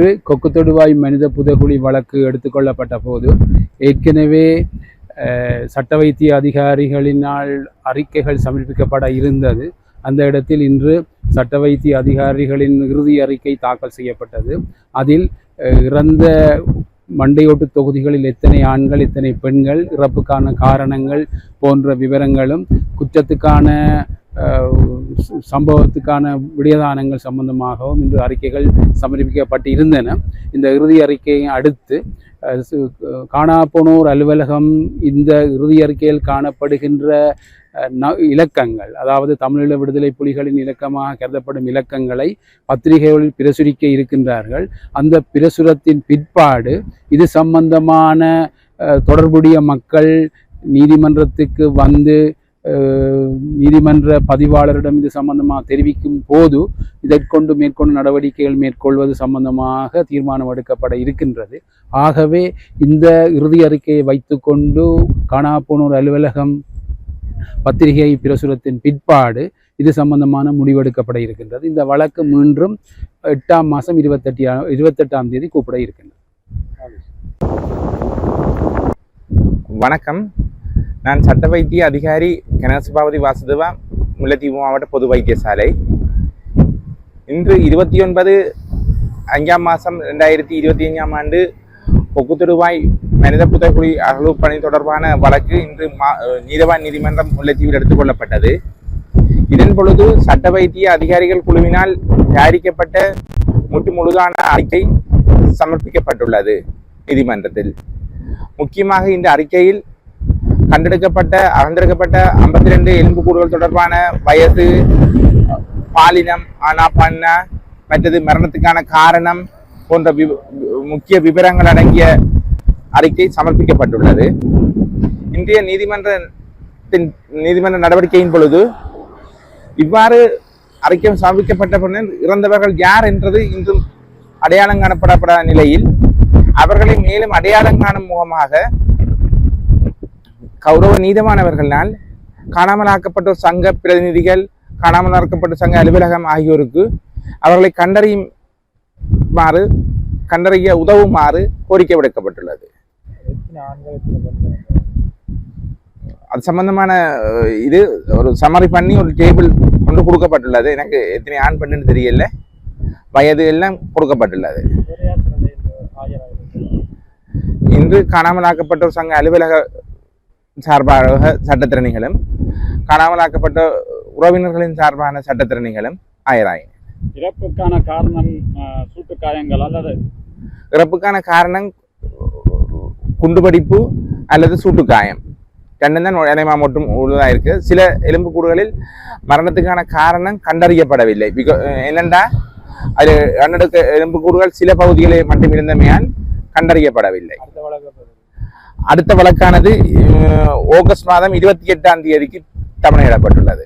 இன்று கொக்கு தொடுவாய் மனித புதகுழி வழக்கு எடுத்துக்கொள்ளப்பட்ட போது ஏற்கனவே சட்ட வைத்திய அதிகாரிகளினால் அறிக்கைகள் சமர்ப்பிக்கப்பட இருந்தது. அந்த இடத்தில் இன்று சட்ட வைத்திய அதிகாரிகளின் இறுதி அறிக்கை தாக்கல் செய்யப்பட்டது. அதில் இறந்த மண்டையோட்டு தொகுதிகளில் எத்தனை ஆண்கள் எத்தனை பெண்கள் இறப்புக்கான காரணங்கள் போன்ற விவரங்களும் குற்றத்துக்கான சம்பவத்துக்கான விடயதானங்கள் சம்பந்தமாகவும் இன்று அறிக்கைகள் சமர்ப்பிக்கப்பட்டு இருந்தன இந்த இறுதி அறிக்கையை அடுத்து காணாப்போனோர் அலுவலகம் இந்த இறுதி அறிக்கையில் காணப்படுகின்ற ந- இலக்கங்கள் அதாவது தமிழீழ விடுதலை புலிகளின் இலக்கமாக கருதப்படும் இலக்கங்களை பத்திரிகைகளில் பிரசுரிக்க இருக்கின்றார்கள். அந்த பிரசுரத்தின் பிற்பாடு இது சம்பந்தமான தொடர்புடைய மக்கள் நீதிமன்றத்துக்கு வந்து நீதிமன்ற பதிவாளரிடம் இது சம்பந்தமாக தெரிவிக்கும் போது இதற்கொண்டு மேற்கொண்டு நடவடிக்கைகள் மேற்கொள்வது சம்பந்தமாக தீர்மானம் எடுக்கப்பட இருக்கின்றது. ஆகவே இந்த இறுதி அறிக்கையை வைத்துக்கொண்டு காணாப்போனோர் அலுவலகம் பத்திரிகை பிரசுரத்தின் பிற்பாடு இது சம்பந்தமான முடிவெடுக்கப்பட இருக்கின்றது. இந்த வழக்கு மீண்டும் எட்டாம் மாதம் இருபத்தெட்டி இருபத்தெட்டாம் தேதி கூப்பிட இருக்கின்றது. வணக்கம். நான் சட்ட வைத்திய அதிகாரி கணேசபாவதி வாசுதேவா முல்லைத்தீவு மாவட்ட பொது வைத்தியசாலை. இன்று இருபத்தி ஒன்பது அஞ்சாம் மாதம் ரெண்டாயிரத்தி இருபத்தி அஞ்சாம் ஆண்டு பொக்குத்தொடுவாய் மனித புத்தகுடி அகழ்வு பணி தொடர்பான வழக்கு இன்று மா நீதவான் நீதிமன்றம் முல்லைத்தீவில் எடுத்துக்கொள்ளப்பட்டது இதன் பொழுது சட்ட வைத்திய அதிகாரிகள் குழுவினால் தயாரிக்கப்பட்ட முற்று முழுதான அறிக்கை சமர்ப்பிக்கப்பட்டுள்ளது நீதிமன்றத்தில். முக்கியமாக இந்த அறிக்கையில் கண்டெடுக்கப்பட்ட அகழ்ந்தெடுக்கப்பட்ட ஐம்பத்தி ரெண்டு எலும்புக்கூடுகள் தொடர்பான வயது பாலினம் ஆனா பண்ணா மற்றது மரணத்துக்கான காரணம் போன்ற வி- முக்கிய விவரங்கள் அடங்கிய அறிக்கை சமர்ப்பிக்கப்பட்டுள்ளது. இந்திய நீதிமன்றத்தின் நீதிமன்ற நடவடிக்கையின் பொழுது இவ்வாறு அறிக்கை சமர்ப்பிக்கப்பட்ட பின்னர் இறந்தவர்கள் யார் என்றது இன்றும் அடையாளம் காணப்படப்படாத நிலையில் அவர்களை மேலும் அடையாளம் காணும் முகமாக கௌரவ நீதமானவர்களால் காணாமலாக்கப்பட்ட சங்க பிரதிநிதிகள் காணாமலாக்கப்பட்ட சங்க அலுவலகம் ஆகியோருக்கு அவர்களை கண்டறியுமாறு கண்டறிய உதவுமாறு கோரிக்கை விடுக்கப்பட்டுள்ளது. அது சம்பந்தமான இது ஒரு சம்மரி பண்ணி ஒரு டேபிள் கொண்டு கொடுக்கப்பட்டுள்ளது. எனக்கு எத்தனை ஆண் பெண்ணுன்னு தெரியல. வயது எல்லாம் கொடுக்கப்பட்டுள்ளது. இன்று காணாமலாக்கப்பட்டோர் சங்க அலுவலக சார்பாக சட்டத்திறனிகளும் காணாமலாக்கப்பட்ட உறவினர்களின் சார்பான சட்டத்திறனிகளும் ஆயராயின இறப்புக்கான காரணம் அஹ், சூட்டுக் காயங்கள் அல்லது? இறப்புக்கான காரணம் குண்டுபடிப்பு அல்லது சூட்டுக்காயம். ரெண்டும் தான் இணைமா மட்டும் உள்ளதாக இருக்கு. சில எலும்புக்கூடுகளில் மரணத்துக்கான காரணம் கண்டறியப்படவில்லை. பிகா என்னென்றா அது அன்னடுக்க எலும்புக்கூடுகள் சில பகுதிகளில் மட்டும் இருந்தமையால் கண்டறியப்படவில்லை. அடுத்த வழக்கானது ஆகஸ்ட் மாதம் இருபத்தி எட்டாம் தேதிக்கு தமிழிடப்பட்டுள்ளது